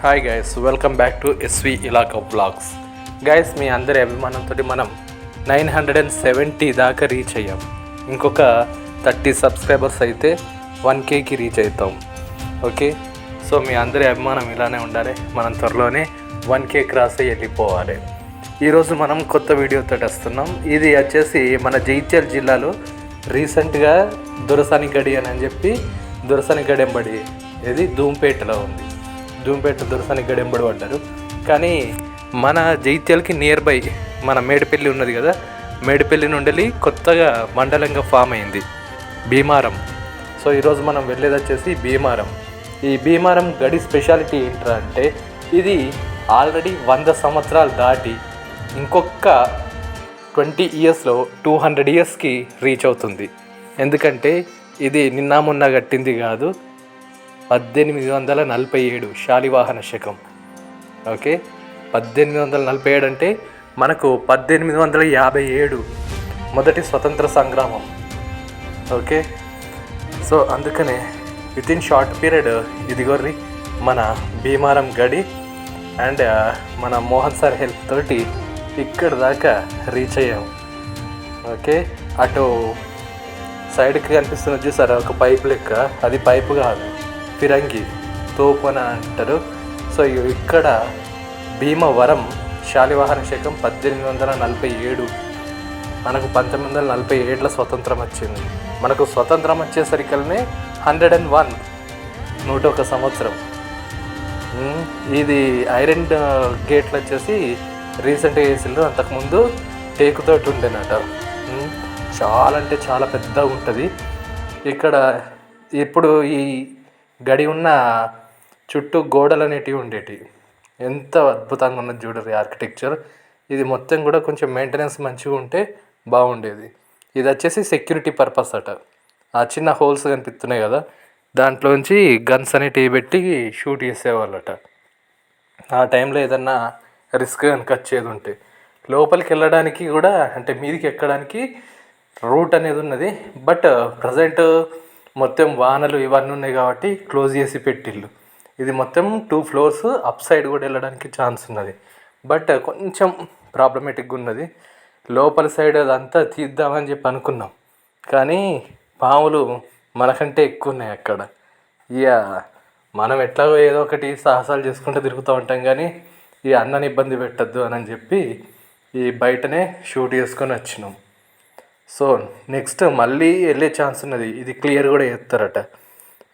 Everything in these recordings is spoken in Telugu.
Hi guys welcome back to SV Ilaka vlogs guys మీ అందరి అభిమానంతో మనం నైన్ హండ్రెడ్ అండ్ సెవెంటీ దాకా రీచ్ అయ్యాం. ఇంకొక థర్టీ సబ్స్క్రైబర్స్ అయితే వన్ కేకి రీచ్ అవుతాం. ఓకే సో మీ అందరి అభిమానం ఇలానే ఉండాలి. మనం త్వరలోనే వన్ కే క్రాస్ అయ్యి వెళ్ళిపోవాలి. ఈరోజు మనం కొత్త వీడియోతో వస్తున్నాం. ఇది వచ్చేసి మన జైత్యాల జిల్లాలో రీసెంట్గా దురసాని గడి అని చెప్పి దురసాని గడెంబడి ఇది ధూంపేటలో ఉంది. ధూంపేట దొరసాని గడెంబడి పడ్డారు. కానీ మన జైత్యాలకి నియర్ బై మన మేడిపల్లి ఉన్నది కదా మేడిపల్లి నుండి కొత్తగా మండలంగా ఫామ్ అయింది. భీమారం. సో ఈరోజు మనం వెళ్ళేది వచ్చేసి భీమారం. ఈ భీమారం గడి స్పెషాలిటీ ఏంట్రా అంటే ఇది ఆల్రెడీ వంద సంవత్సరాలు దాటి ఇంకొక ట్వంటీ ఇయర్స్లో టూ హండ్రెడ్ ఇయర్స్కి రీచ్ అవుతుంది. ఎందుకంటే ఇది నిన్న మొన్న కట్టింది కాదు పద్దెనిమిది వందల నలభై ఏడు శాలివాహన శకం. ఓకే? పద్దెనిమిది వందల నలభై ఏడు అంటే మనకు పద్దెనిమిది వందల యాభై ఏడు మొదటి స్వతంత్ర సంగ్రామం. ఓకే? సో అందుకనే విత్ ఇన్ షార్ట్ పీరియడ్ ఇదిగోర్రి మన భీమారం గడి అండ్ uh, మన మోహన్ సార్ హెల్ప్ తోటి ఇక్కడ దాకా రీచ్ అయ్యాము ఓకే? అటు సైడ్కి కనిపిస్తున్న చూసారా? ఒక పైప్ లెక్క. అది పైపు కాదు. ఫిరంగి తోపు అంటారు. సో ఇక్కడ భీమవరం శాలివాహన శకం పద్దెనిమిది వందల నలభై ఏడు. మనకు పంతొమ్మిది వందల నలభై ఏడులో స్వతంత్రం వచ్చింది. మనకు స్వతంత్రం వచ్చేసరికల్నే హండ్రెడ్ అండ్ వన్ నూట ఒక సంవత్సరం ఇది ఐరన్ గేట్లు వచ్చేసి రీసెంట్గా వేసిండ్రు అంతకుముందు టేకుతోటి ఉండేనట. చాలా అంటే చాలా పెద్దగా ఉంటుంది. ఇక్కడ ఇప్పుడు ఈ గడి ఉన్న చుట్టూ గోడలు అనేటివి ఉండేటివి ఎంత అద్భుతంగా ఉన్నది చూడరు ఆర్కిటెక్చర్ ఇది మొత్తం కూడా కొంచెం మెయింటెనెన్స్ మంచిగా ఉంటే బాగుండేది. ఇది వచ్చేసి సెక్యూరిటీ పర్పస్ అట. ఆ చిన్న హోల్స్ కనిపిస్తున్నాయి కదా దాంట్లోంచి గన్స్ అనేటివి పెట్టి షూట్ చేసేవాళ్ళట. ఆ టైంలో ఏదన్నా రిస్క్ కనుక వచ్చేది ఉంటే. లోపలికి వెళ్ళడానికి కూడా అంటే మీదికి ఎక్కడానికి రూట్ అనేది ఉన్నది. బట్ ప్రజెంట్ మొత్తం వానలు ఇవన్నీ ఉన్నాయి కాబట్టి క్లోజ్ చేసి పెట్టిళ్ళు. ఇది మొత్తం టూ ఫ్లోర్స్ అప్ సైడ్ కూడా వెళ్ళడానికి ఛాన్స్ ఉన్నది. బట్ కొంచెం ప్రాబ్లమేటిక్గా ఉన్నది. లోపల సైడ్ అదంతా తీద్దామని చెప్పి అనుకున్నాం. కానీ పాములు మనకంటే ఎక్కువ ఉన్నాయి అక్కడ. ఇక మనం ఎట్లాగో ఏదో ఒకటి సాహసాలు చేసుకుంటూ తిరుగుతూ ఉంటాం కానీ ఈ అన్నని ఇబ్బంది పెట్టద్దు అని చెప్పి ఈ బయటనే షూట్ చేసుకొని వచ్చినాం. సో నెక్స్ట్ మళ్ళీ వెళ్ళే ఛాన్స్ ఉన్నది. ఇది క్లియర్ కూడా చేస్తారట.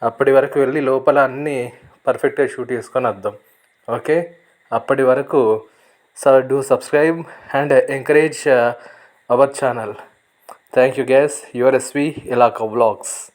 అప్పటి వరకు వెళ్ళి లోపల అన్నీ పర్ఫెక్ట్గా షూట్ చేసుకొని వద్దాం. ఓకే? అప్పటి వరకు so do subscribe and encourage our channel thank you guys your SV Ilaka vlogs